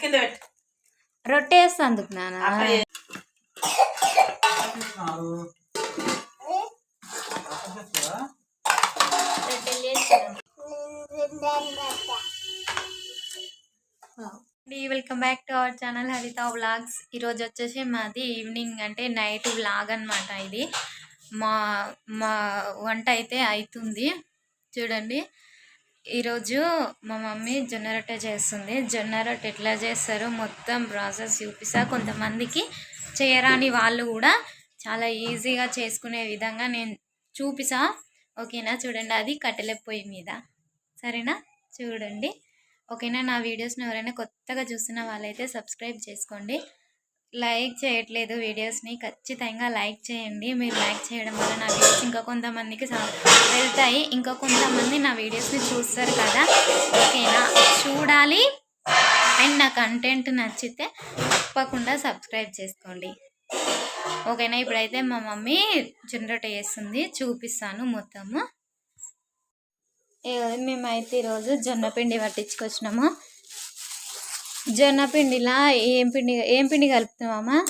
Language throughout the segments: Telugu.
కింద పెట్టు. రొట్టె వేస్తా అందుకు నాన్న welcome back to our channel Haritha vlogs ఈరోజు వచ్చేసి మాది ఈవినింగ్ అంటే నైట్ వ్లాగ్ అన్నమాట ఇది. మా మా వంట అయితే అవుతుంది చూడండి. ఈరోజు మా మమ్మీ జొన్న రొట్టె చేస్తుంది. జొన్న రొట్టె ఎట్లా చేస్తారో మొత్తం ప్రాసెస్ చూపిస్తా. కొంతమందికి చేయరాని వాళ్ళు కూడా చాలా ఈజీగా చేసుకునే విధంగా నేను చూపిసా ఓకేనా? చూడండి అది కట్టెల పొయ్యి మీద. సరేనా? చూడండి. ఓకేనా? నా వీడియోస్ని ఎవరైనా కొత్తగా చూస్తున్న వాళ్ళైతే సబ్స్క్రైబ్ చేసుకోండి. లైక్ చేయట్లేదు వీడియోస్ని ఖచ్చితంగా లైక్ చేయండి. మీరు లైక్ చేయడం వల్ల నా వీడియోస్ ఇంకా కొంతమందికి వెళ్తాయి. ఇంకా కొంతమంది నా వీడియోస్ని చూస్తారు కదా. ఓకేనా? చూడాలి. అండ్ నా కంటెంట్ నచ్చితే తప్పకుండా సబ్స్క్రైబ్ చేసుకోండి. ఓకేనా? ఇప్పుడైతే మా మమ్మీ జనరేట్ చేస్తుంది. చూపిస్తాను మొత్తము. మేమైతే ఈరోజు జొన్న పిండి పట్టించుకొచ్చినాము. జొన్న పిండిలా? ఏం పిండి ఏం పిండి కలుపుతున్నామా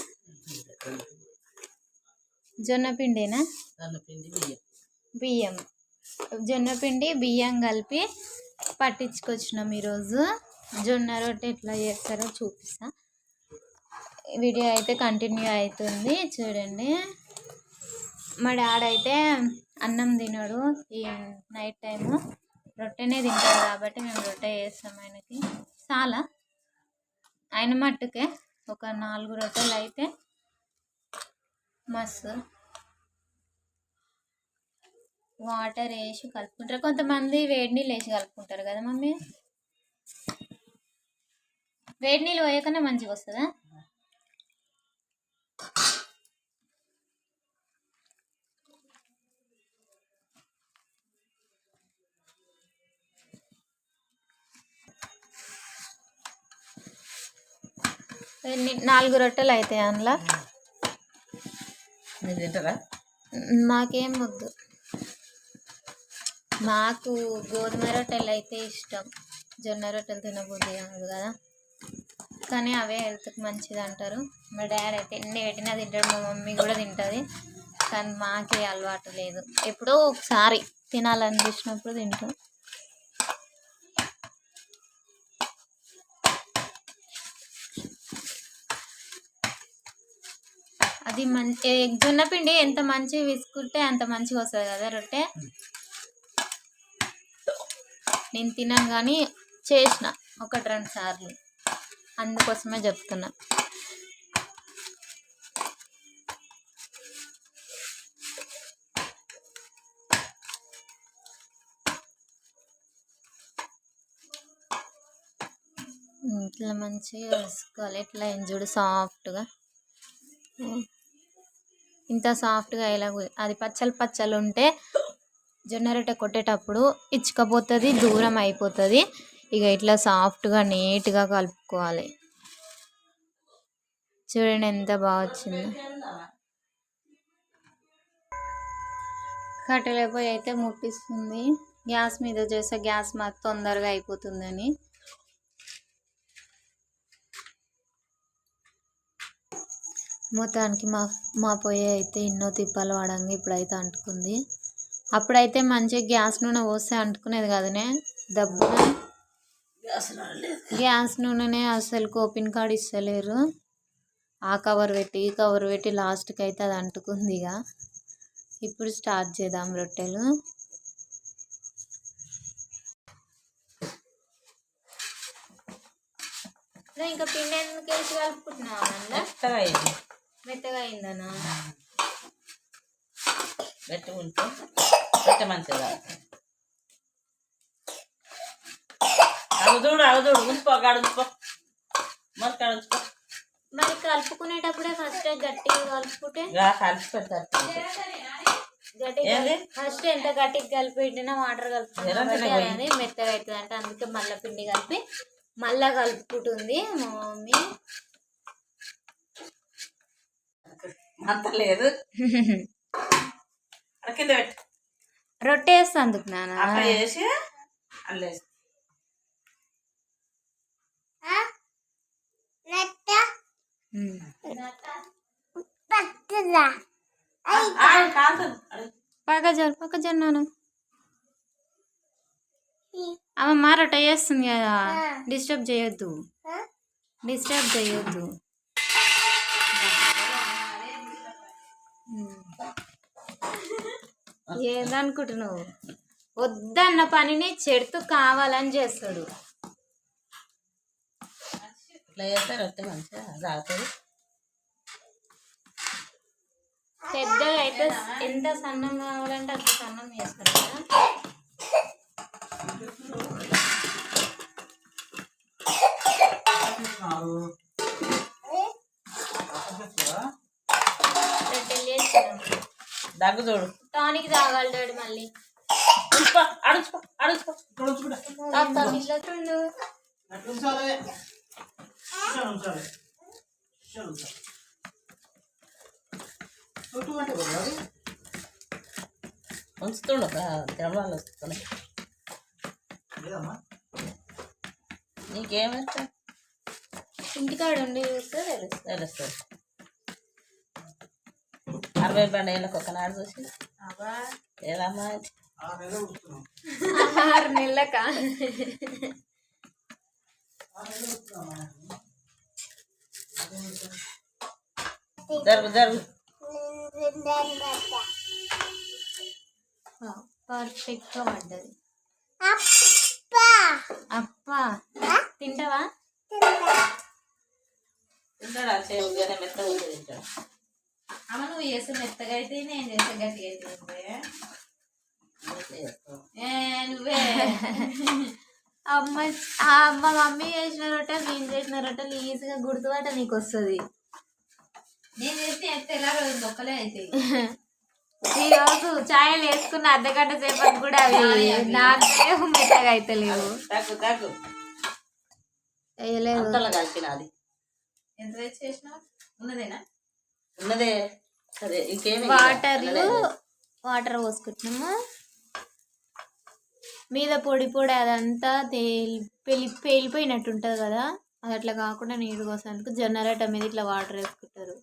జొన్న పిండినా? బియ్యం. జొన్న పిండి బియ్యం కలిపి పట్టించుకొచ్చినాం ఈరోజు. జొన్న రొట్టె ఎట్లా చేస్తారో చూపిస్తా. వీడియో అయితే కంటిన్యూ అవుతుంది చూడండి. మా డాడ్ అయితే అన్నం తినడు ఈ నైట్ టైము. రొట్టెనే తింటాడు కాబట్టి మేము రొట్టె చేస్తాం ఆయనకి. చాలా. ఆయన మట్టుకే ఒక నాలుగు రొట్టెలు అయితే మస్తు. వాటర్ వేసి కలుపుకుంటారు. కొంతమంది వేడి నీళ్ళు వేసి కలుపుకుంటారు కదా మమ్మీ? వేడి నీళ్ళు పోయకనే మంచిగా వస్తుందా? ఎన్ని నాలుగు రొట్టెలు అవుతాయి అందులో. మీరు తింటారా? మాకేం వద్దు. మాకు గోధుమ రొట్టెలు అయితే ఇష్టం. జొన్న రొట్టెలు తినబుద్ది కాదు కదా. కానీ అవే హెల్త్కి మంచిది అంటారు. మా డాడీ అయితే ఎన్ని పెట్టినా తింటాడు మా మమ్మీ కూడా తింటుంది. కానీ మాకే అలవాటు లేదు. ఎప్పుడో ఒకసారి తినాలనిపించినప్పుడు తింటాం. అది మంచి జొన్న పిండి ఎంత మంచిగా విసుకుంటే అంత మంచిగా వస్తుంది కదా రొట్టె? నేను తినను కానీ చేసిన ఒకటి రెండు సార్లు. అందుకోసమే చెప్తున్నా. ఇట్లా మంచిగా వేసుకోవాలి ఇట్లా ఏం చూడు సాఫ్ట్గా. ఇంత సాఫ్ట్గా ఇలా అది పచ్చలు పచ్చలు ఉంటే జొన్న రొట్టె కొట్టేటప్పుడు ఇచ్చుకపోతుంది దూరం అయిపోతుంది. ఇక ఇట్లా సాఫ్ట్గా నీట్గా కలుపుకోవాలి. చూడండి ఎంత బాగా వచ్చింది. కట్టెల పొయ్యి అయితే ముట్టిస్తుంది. గ్యాస్ మీద చేస్తే గ్యాస్ మాకు తొందరగా అయిపోతుందని. మొత్తానికి మా మా పొయ్యి అయితే ఎన్నో తిప్పాలు పడంగా ఇప్పుడైతే అంటుకుంది. అప్పుడైతే మంచిగా గ్యాస్ నూనె పోస్తే అంటుకునేది కదనే? దబ్బున గ్యాస్ నూనెనే అసలు కోపిన్ కాడ ఇస్తలేరు. ఆ కవర్ పెట్టి ఈ కవర్ పెట్టి లాస్ట్కి అయితే అది అంటుకుంది ఇక ఇప్పుడు స్టార్ట్ చేద్దాం రొట్టెలు. ఇంకా పిండి ఎందుకు వేసి కలుపుకుంటున్నావా అందులో? మెత్తగా అయింది మెత్తగా అయిందనా గట్టి ఉంటే గట్టి మంచిగా అవి చూడు ఉంచుకో కాడు ఉంచుకో మరి కాడు ఉంచుకో. మరి కలుపుకునేటప్పుడే ఫస్ట్ గట్టిగా కలుపుకుంటే ఇలా కలిసి పెడతారు గట్టిగా ఏంది? ఫస్ట్ ఎంత గట్టిగా కలిపి పెట్టినా వాటర్? అది మెత్తగా అవుతుంది. అంటే అందుకే మళ్ళీ పిండి కలిపి మళ్ళా కలుపుకుంటుంది మా మమ్మీ. అంత లేదు. కింద పెట్టు. రొట్టె వేస్తా అందుకు నాన్న అక్కడ వేసి. అల్లేసి ఉమ్. కాదు. పక్క జరు పక్క జరు నాను. అమ్మ మారట చేస్తుంది కదా. డిస్టర్బ్ చేయొద్దు. డిస్టర్బ్ చేయొద్దు. ఏదనుకుంటున్నావు? వద్దన్న పనిని చెడుతూ కావాలని చేస్తాడు. ఇట్లా చేస్తే రొట్టె మంచిగా పెద్దగా అయితే ఎంత సన్నం కావాలంటే అంత సన్నం చేస్తాడు కదా. దగ్గు చూడు. టానిక్ తాగలడాడు మళ్ళీ. ఉంచుతుండు తినడాలు వస్తున్నాయి నీకేమిస్తా ఇంటికాడ ఉండి చూస్తే తెలుస్తుంది. తెలుస్తుంది. అరవై పన్నెండులకు ఒకనాడు చూసి. ఆరు నెలలక? జరుగు జరుగు. పర్ఫెక్ట్గా పడ్డది. అప్ప. తింటావా? తింటాడా? చేవు గనే మెత్తగా ఉంటే తింటాడు? అమ్మ నువ్వు చేస్తే మెత్తగా అయితే నేను చేస్తే గట్టిగా అయితే నువ్వే. అమ్మ అమ్మ మమ్మీ చేసిన రొట్టె నేను చేసిన రొట్టెలు ఈజీగా గుర్తుపట్ట నీకు వస్తుంది. నేను చేస్తే ఎంత ఎలా రోజు మొక్కలే అయితే ఈ రోజు ఛాయలు వేసుకున్న అర్ధ గంట సేపటి కూడా అవి నాకు మెత్తగా అయితే లేవు వేయలేదు. ఎంత చేసినావు ఉన్నదేనా? ఉన్నదే. ఇంకేమి? వాటర్ వాటర్ పోసుకుంటున్నాము? మీద పొడి పొడి అదంతా తేలి పెళ్ళి పేలిపోయినట్టు ఉంటుంది కదా? అది అట్లా కాకుండా నీరు కోసేందుకు జొన్నరట మీద ఇట్లా వాటర్ వేసుకుంటారు.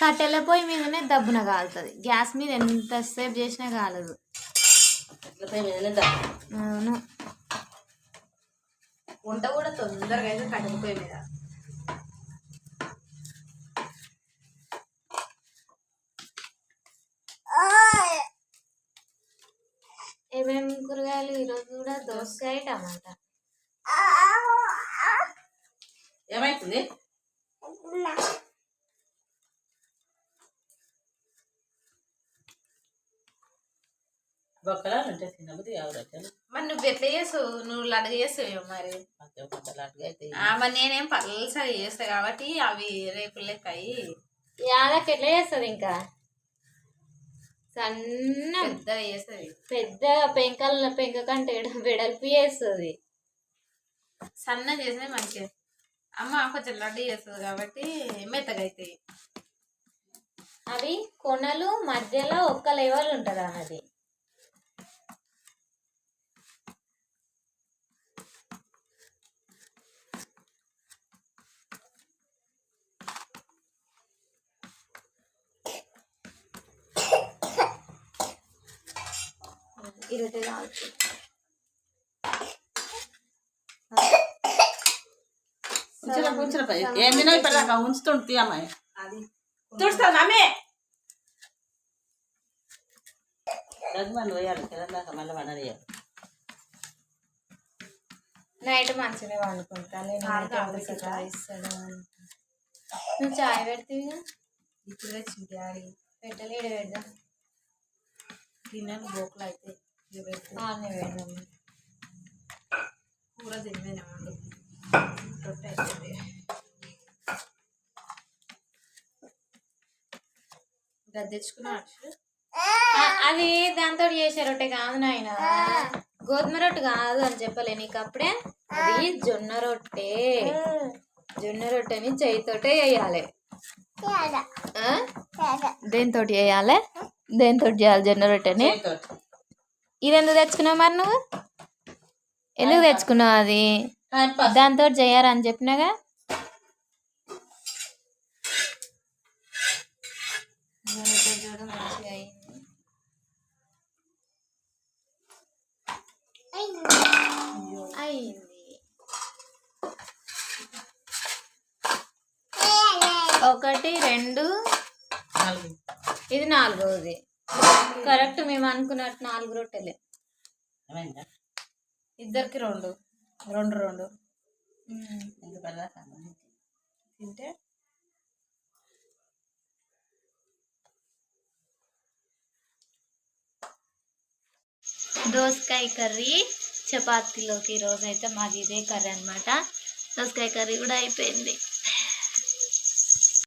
కట్టెల పొయ్యి మీదనే దబ్బున కాలుతుంది. గ్యాస్ మీద ఎంతసేపు చేసినా కాలదు. అవును. వంట కూడా తొందరగా అయితే కట్టకపోయే మీద ఏమేమి కూరగాయలు? ఈరోజు కూడా దోసకాయ టమాటా. బొక్కలా మరి నువ్వు ఎట్లా చేస్తావు? నువ్వు చేస్తావు మరి. అయితే మరి నేనేం పల్సగా చేస్తా కాబట్టి అవి రేపు లెక్క అయ్యి యాదకి ఎట్లా చేస్తుంది ఇంకా? సన్న. పెద్దగా చేస్తుంది. పెద్ద పెంకల పెంక కంటే వెడల్పు చేస్తుంది. సన్న చేస్తే మంచిగా. అమ్మ కొంచెం లడ్డు చేస్తుంది కాబట్టి మెత్తగా అవుతాయి అవి కొనలు మధ్యలో ఒక్క లెవెల్ ఉంటుంది అన్నది ఇరవై కావచ్చు ఉంచిన ఉంచిన పై ఏం తినా ఇప్పటిదాకా ఉంచుతుండు తీయమ్మాయి అది తుడుస్తాను అమ్మే రఘుమని పోయాలి తెలంగాణ మళ్ళీ వండనియాలి నైట్ మంచిగా వండుకుంటా నేను కాదు, ఇంకా కాదు, ఎవరికి కాదు. చాయ్ ఇస్తాడు అని. నువ్వు చాయ్ పెడతావుగా ఇప్పుడు తెచ్చింది డాడీ పెట్టలేడు పెడదాం తిన్నాను బోకులు అయితే కూర రొట్టె అది దాంతో చేసే రొట్టె కాదు నాయన. గోధుమ రొట్టె కాదు అని చెప్పలే నీకు అప్పుడే అది జొన్న రొట్టె. జొన్న రొట్టెని చేయితోటే వేయాలి దేంతో వేయాలి దేంతో చేయాలి? జొన్న రొట్టెని. ఇది ఎందుకు తెచ్చుకున్నావు మరి నువ్వు? ఎందుకు తెచ్చుకున్నావు అది? దాంతో చేయరని చెప్పినాగా? ఒకటి రెండు. నాలుగు. ఇది నాలుగవది. కరెక్ట్ మేము అనుకున్నట్టు నాలుగు రొట్టెలే. ఇద్దరికి రెండు. రెండు రెండు? తింటే? దోసకాయ కర్రీ చపాతీలోకి ఈరోజు అయితే మాది ఇదే కర్రీ అనమాట దోసకాయ కర్రీ కూడా అయిపోయింది.